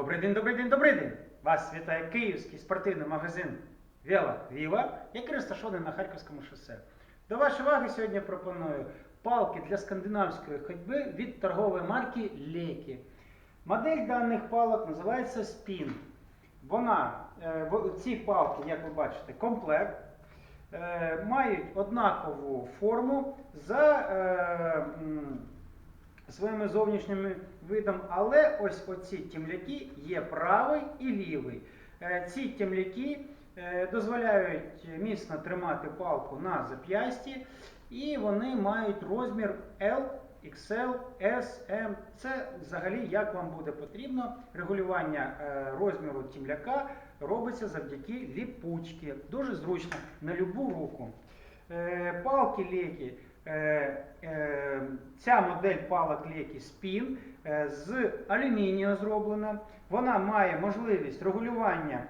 Добрий день, добрий день, добрий день! Вас вітає київський спортивний магазин Вела Віва, який розташований на Харківському шосе. До вашої уваги сьогодні пропоную палки для скандинавської ходьби від торгової марки Лекі. Модель даних палок називається Spin. Вона, е, ці палки, як ви бачите, комплект. е, Мають однакову форму за е, своїми зовнішніми видом, але ось оці темляки є правий і лівий. Е, Ці темляки е, дозволяють міцно тримати палку на зап'ясті, і вони мають розмір L, XL, S, M. Це взагалі як вам буде потрібно. Регулювання е, розміру темляка робиться завдяки ліпучці. Дуже зручно на любу руку. Палки лекі. Е, е, Ця модель палок лекі Spin е, з алюмінію зроблена. Вона має можливість регулювання.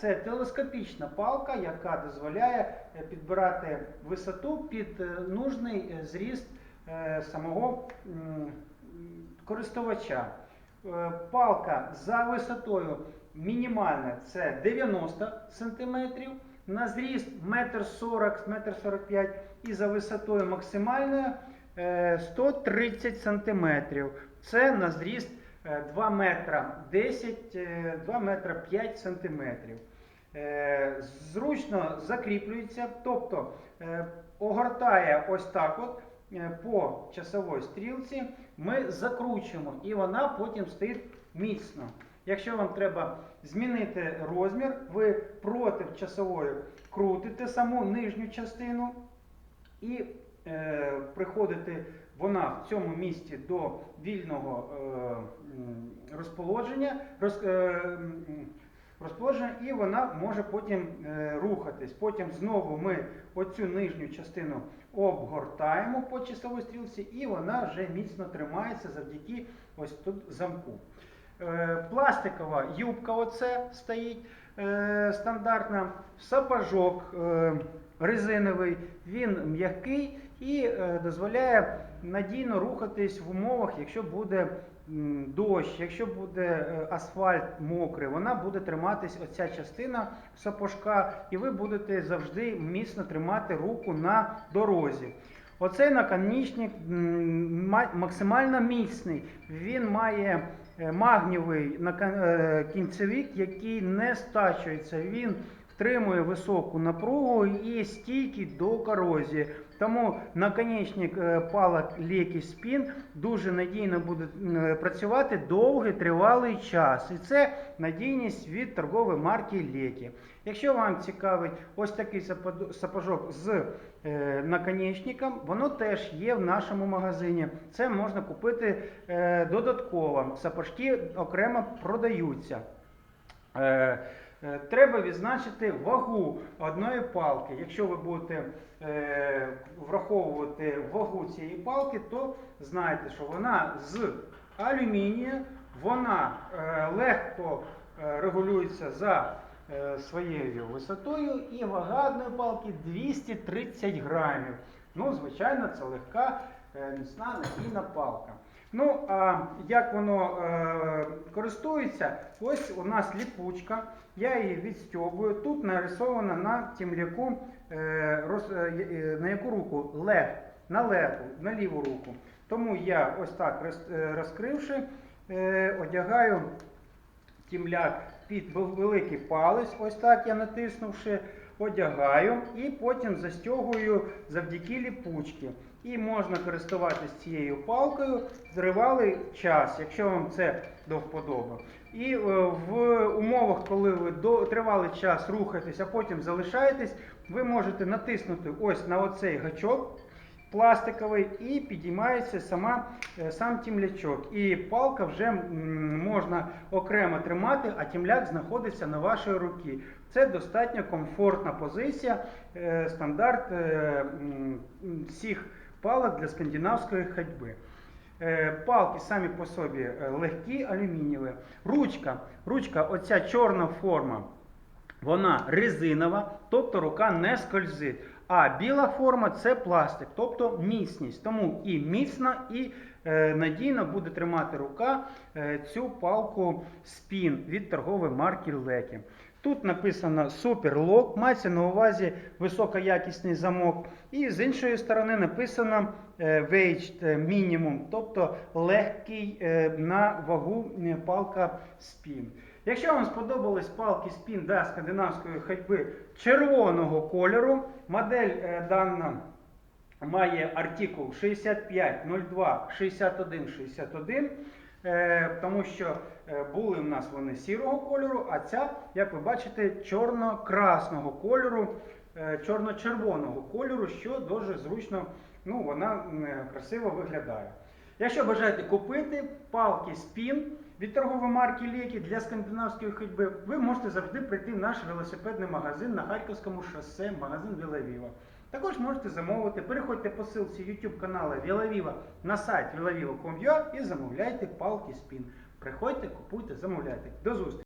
Це телескопічна палка, яка дозволяє підбирати висоту під нужний зріст самого користувача. Палка за висотою мінімальна це 90 см, на зріст 1,40 м, 1,45 м і за висотою максимальною е, 130 см. Це на зріст е, 2 метра 10, е, 2 метра 5 сантиметрів. Е, Зручно закріплюється, тобто е, огортає ось так от е, по часовій стрілці, ми закручуємо і вона потім стоїть міцно. Якщо вам треба змінити розмір, ви проти часової крутите саму нижню частину і е, приходите вона в цьому місці до вільного е, розположення, роз, е, м, розположення, і вона може потім е, рухатись. Потім знову ми оцю нижню частину обгортаємо по часовій стрілці, і вона вже міцно тримається завдяки ось тут замку. Е, Пластикова юбка оце стоїть е, стандартна, сапожок е, резиновий, він м'який і дозволяє надійно рухатись в умовах, якщо буде дощ, якщо буде асфальт мокрий, вона буде триматись оця частина сапожка, і ви будете завжди міцно тримати руку на дорозі. Оцей наконечник максимально міцний. Він має магнієвий нака- е, кінцевик, який не стачується. Він втримує високу напругу і стійкий до корозії. Тому наконечник е, палок Лекі Спін дуже надійно буде е, працювати довгий тривалий час. І це надійність від торгової марки Лекі. Якщо вам цікавить ось такий сапо- сапожок з е, наконечником, воно теж є в нашому магазині. Це можна купити додатково. Сапожки окремо продаються. Е, Треба відзначити вагу одної палки. Якщо ви будете е, враховувати вагу цієї палки, то знайте, що вона з алюмінію, вона е, легко е, регулюється за е, своєю висотою, і вага одної палки 230 грамів. Ну, звичайно, це легка, е, міцна надійна палка. Ну, а як воно е, користується, ось у нас ліпучка, я її відстьобую. Тут нарисовано на темляку, е, роз, е, е, на яку руку? Лев, на леву, на ліву руку. Тому я ось так роз- е, розкривши, е, одягаю тімляк під великий палець, ось так я натиснувши, одягаю і потім застягую завдяки ліпучці. І можна користуватися цією палкою тривалий час, якщо вам це до вподоби. І е, в умовах, коли ви до тривалий час рухаєтесь, а потім залишаєтесь, ви можете натиснути ось на оцей гачок пластиковий і підіймається сама, е, сам тімлячок. І палка вже можна окремо тримати, а тімляк знаходиться на вашій руці. Це достатньо комфортна позиція, е, стандарт е, всіх палок для скандинавської ходьби. Е, Палки самі по собі легкі, алюмінієві. Ручка, ручка, оця чорна форма, вона резинова, тобто рука не скользить. А біла форма це пластик, тобто міцність. Тому і міцна, і е, надійно буде тримати рука е, цю палку спін від торгової марки Лекі. Тут написано Суперлок, мається на увазі високоякісний замок. І з іншої сторони написано Weight Minimum, тобто легкий е, на вагу е, палка спін. Якщо вам сподобались палки спін для скандинавської ходьби червоного кольору, модель е, дана має артикул 6502 61 61, е, тому що е, були в нас вони сірого кольору, а ця, як ви бачите, чорно-красного кольору, чорно-червоного кольору, що дуже зручно, ну, вона красиво виглядає. Якщо бажаєте купити палки спін від торгової марки Лєкі для скандинавської ходьби, ви можете завжди прийти в наш велосипедний магазин на Харківському шосе, магазин Вілавіва. Також можете замовити, переходьте по ссылці YouTube каналу Вілавіва на сайт vilaviva.com.ua і замовляйте палки спін. Приходьте, купуйте, замовляйте. До зустрічі!